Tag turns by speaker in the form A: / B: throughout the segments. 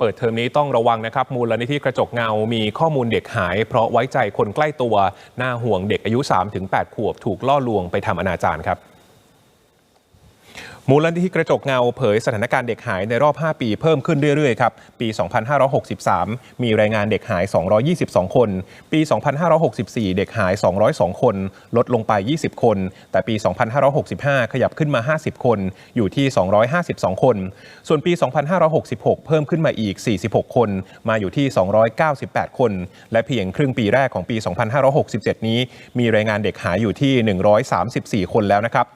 A: เปิดเทอมนี้ต้องระวังนะครับ มูลนิธิกระจกเงา มีข้อมูลเด็กหาย เพราะไว้ใจคนใกล้ตัว น่าห่วงเด็กอายุ 3-8 ขวบถูกล่อลวงไปทำอนาจารครับ มูลนิธิกระจกเงาเผยสถานการณ์เด็กหายในรอบ 5 ปีเพิ่มขึ้นเรื่อยๆ ครับ ปี 2563 มีรายงานเด็กหาย 222 คน ปี 2564 เด็กหาย 202 คน ลดลงไป 20 คน แต่ปี 2565 ขยับขึ้นมา 50 คน อยู่ที่ 252 คน ส่วนปี 2566 เพิ่มขึ้นมาอีก 46 คน มาอยู่ที่ 298 คน และเพียงครึ่งปีแรกของปี 2567 นี้ มีรายงานเด็กหายอยู่ที่ 134 คนแล้วนะครับ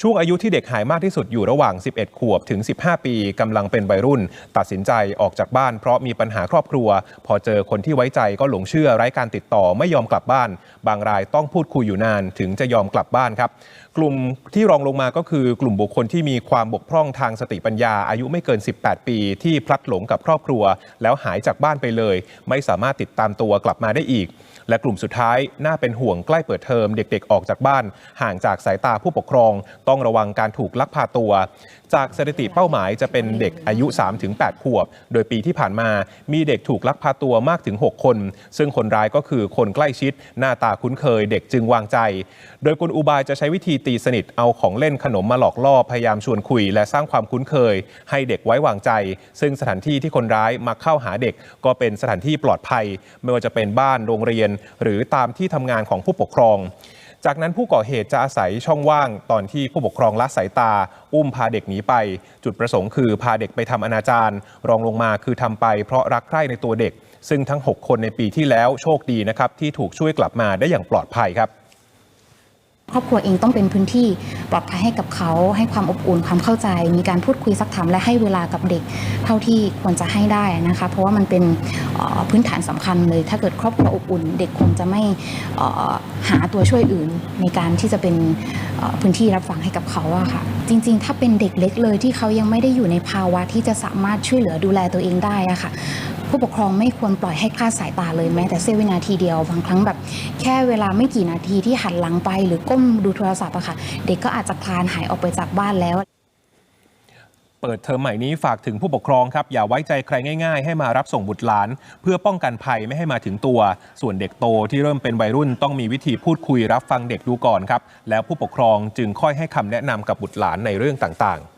A: ช่วงอายุที่เด็กหายมากที่สุดอยู่ระหว่าง 11 ขวบถึง 15 ปีกำลังเป็นวัยรุ่น ตัดสินใจออกจากบ้าน เพราะมีปัญหาครอบครัว พอเจอคนที่ไว้ใจก็หลงเชื่อไร้การติดต่อไม่ยอมกลับบ้าน บางรายต้องพูดคุยอยู่นานถึงจะยอมกลับบ้านครับ กลุ่มที่รองลงมาก็คือกลุ่มบุคคลที่มีความบกพร่องทางสติปัญญา อายุไม่เกิน 18 ปี ที่พลัดหลงกับครอบครัว แล้วหายจากบ้านไปเลย ไม่สามารถติดตามตัวกลับมาได้อีก และกลุ่มสุดท้ายน่าเป็นห่วงใกล้เปิดเทอมเด็ก ๆ ออกจากบ้าน ห่างจากสายตาผู้ปกครองต้องระวังการถูกลักพาตัว จากสถิติเป้าหมายจะเป็นเด็กอายุ 3-8 ขวบ โดยปีที่ผ่านมามีเด็กถูกลักพาตัวมากถึง 6 คน ซึ่งคนร้ายก็คือคนใกล้ชิด หน้าตาคุ้นเคย เด็กจึงวางใจ โดยกลอุบายจะใช้วิธีตีสนิทเอาของเล่นขนมมาหลอกล่อพยายามชวนคุย และสร้างความคุ้นเคย ให้เด็กไว้วางใจ ซึ่งสถานที่ที่คนร้ายมาเข้าหาเด็ก ก็เป็นสถานที่ปลอดภัย ไม่ว่าจะเป็นบ้านโรงเรียน หรือตามที่ทำงานของผู้ปกครอง จากนั้นผู้ก่อเหตุจะอาศัยช่องว่างตอนที่ผู้ปกครองละสายตา อุ้มพาเด็กหนีไป จุดประสงค์คือพาเด็กไปทำอนาจารรองลงมาคือทำไปเพราะรักใคร่ในตัวเด็ก ซึ่งทั้ง 6 คนในปีที่แล้วโชคดีนะครับที่ถูกช่วยกลับมาได้อย่างปลอดภัยครับ
B: ครอบครัวเองต้องเป็นพื้นที่ปลอดภัยให้กับเขา ให้ความอบอุ่นความเข้าใจ มีการพูดคุยสักถามและให้เวลากับเด็ก เท่าที่ควรจะให้ได้นะคะ เพราะว่ามันเป็นพื้นฐานสำคัญเลย ถ้าเกิดครอบครัวอบอุ่น เด็กคงจะไม่หาตัวช่วยอื่นในการที่จะเป็นพื้นที่รับฟังให้กับเขาอะค่ะ จริง ๆ ถ้าเป็นเด็กเล็กเลยที่เขายังไม่ได้อยู่ในภาวะที่จะสามารถช่วยเหลือดูแลตัวเองได้อะค่ะผู้ปกครองไม่ควรปล่อยให้คลาดสายตาเลยแม้แต่เสี้ยววินาทีเดียวบางครั้งแบบ แค่เวลาไม่กี่นาทีที่หันหลังไป หรือก้มดูโทรศัพท์อะค่ะ เด็กก็อาจจะคลานหายออกไปจากบ้านแล้ว
A: เปิดเทอมใหม่นี้ฝากถึงผู้ปกครองครับ อย่าไว้ใจใครง่ายๆ ให้มารับส่งบุตรหลาน เพื่อป้องกันภัยไม่ให้มาถึงตัว ส่วนเด็กโตที่เริ่มเป็นวัยรุ่นต้องมีวิธีพูดคุยรับฟังเด็กดูก่อนครับ แล้วผู้ปกครองจึงค่อยให้คำแนะนำกับบุตรหลานในเรื่องต่างๆ